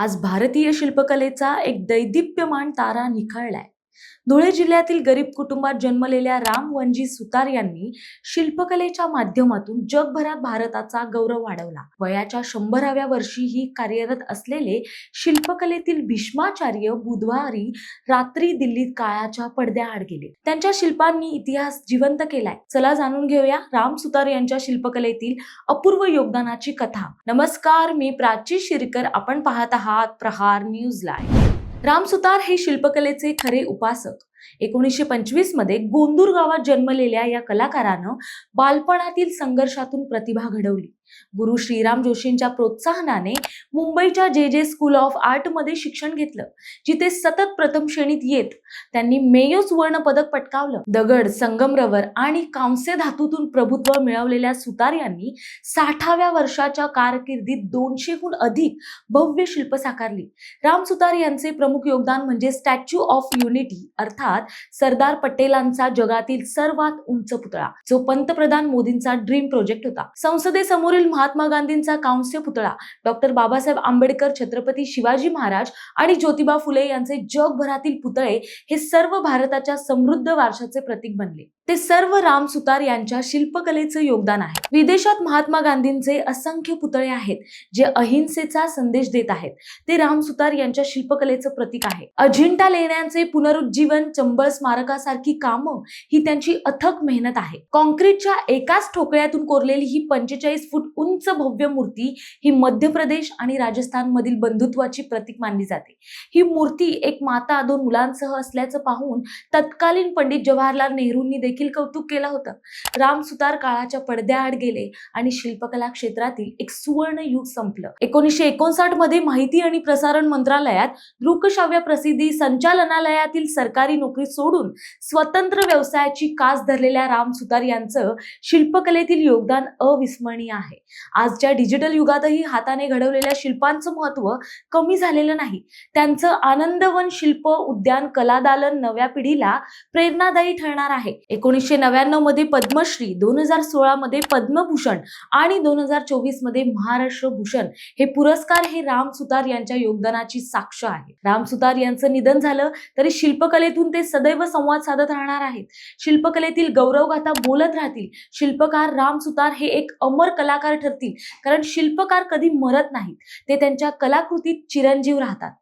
आज भारतीय शिल्पकलेचा एक दैदिप्यमान तारा निखळलाय. धुळे जिल्ह्यातील गरीब कुटुंबात जन्मलेल्या राम वनजी सुतार यांनी शिल्पकलेच्या माध्यमातून जगभरात भारताचा गौरव वाढवला. वयाच्या शंभराव्या वर्षी ही कार्यरत असलेले शिल्पकलेतील भीष्माचार्य बुधवारी रात्री दिल्लीत काळाच्या पडद्याआड गेले. त्यांच्या शिल्पांनी इतिहास जिवंत केलाय. चला जाणून घेऊया राम सुतार यांच्या शिल्पकलेतील अपूर्व योगदानाची कथा. नमस्कार मी प्राची शिरकर. आपण पाहत आहात प्रहार न्यूज लाईव्ह. रामसुतार हे शिल्पकलेचे खरे उपासक. एकोणीसशे पंचवीसमध्ये गोंदूर गावात जन्मलेल्या या कलाकारानं बालपणातील संघर्षातून प्रतिभा घडवली. गुरु श्रीराम जोशींच्या प्रोत्साहनाने मुंबईच्या जे जे स्कूल ऑफ आर्टमध्ये शिक्षण घेतलं जिथे सतत प्रथम श्रेणीत येत त्यांनी मेयो सुवर्ण पदक पटकावलं. दगड संगमरवर आणि कांस्य धातूतून प्रभुत्व मिळवलेल्या सुतार यांनी साठाव्या वर्षाच्या कारकिर्दीत दोनशेहून अधिक भव्य शिल्प साकारली. राम सुतार यांचे प्रमुख योगदान म्हणजे स्टॅच्यू ऑफ युनिटी अर्थात सरदार पटेलांचा जगातील सर्वात उंच पुतळा जो पंतप्रधान मोदींचा ड्रीम प्रोजेक्ट होता. संसदेसमोरील महात्मा गांधींचा कांस्य पुतळा डॉक्टर बाबासाहेब आंबेडकर छत्रपती शिवाजी महाराज आणि ज्योतिबा फुले यांचे जगभरातील पुतळे हे सर्व भारताच्या समृद्ध वारशाचे प्रतीक बनले. ते सर्व राम सुतार यांच्या शिल्पकलेचं योगदान आहे. विदेशात महात्मा गांधींचे असंख्य पुतळे आहेत जे अहिंसेचा संदेश देत आहेत. ते राम सुतार यांच्या शिल्पकलेचं प्रतीक आहे. अजिंठा लेण्यांचे पुनरुज्जीवन चंबळ स्मारकासारखी कामं ही त्यांची अथक मेहनत आहे. कॉन्क्रीटच्या एकाच ठोकळ्यातून कोरलेली ही पंचेचाळीस फूट उंच भव्य मूर्ती ही मध्य प्रदेश आणि राजस्थान मधील बंधुत्वाची प्रतीक मानली जाते. ही मूर्ती एक माता दोन मुलांसह असल्याचं पाहून तत्कालीन पंडित जवाहरलाल नेहरूंनी देखील कौतुक केलं होतं. राम सुतार काळाच्या पडद्याआड गेले आणि शिल्पकला क्षेत्रातील एक सुवर्ण युग संपलं. एकोणीसशे एकोणसाठमध्ये माहिती आणि प्रसारण मंत्रालयात दृकश्राव्य प्रसिद्धी संचालनालयातील सरकारी नोकरी सोडून स्वतंत्र व्यवसायाची कास धरलेल्या राम सुतार यांचं शिल्पकलेतील योगदान अविस्मरणीय आहे. आजच्या डिजिटल युगातही हाताने घडवलेल्या शिल्पांचं महत्त्व कमी झालेलं नाही. त्यांचं आनंदवन शिल्प उद्यान कलादालन नव्या पिढीला प्रेरणादायी ठरणार आहे. एकोणीसशे नव्याण्णवमध्ये पद्मश्री दोन हजार सोळा मध्ये पद्मभूषण आणि दोन हजार चोवीसमध्ये महाराष्ट्र भूषण हे पुरस्कार हे राम सुतार यांच्या योगदानाची साक्ष आहे. राम सुतार यांचं निधन झालं तरी शिल्पकलेतून ते सदैव संवाद साधत राहणार आहेत. शिल्पकलेतील गौरवगाथा बोलत राहतील. शिल्पकार राम सुतार हे एक अमर कलाकार ठरतील. कारण शिल्पकार कधी मरत नाहीत. ते त्यांच्या कलाकृतीत चिरंजीव राहतात.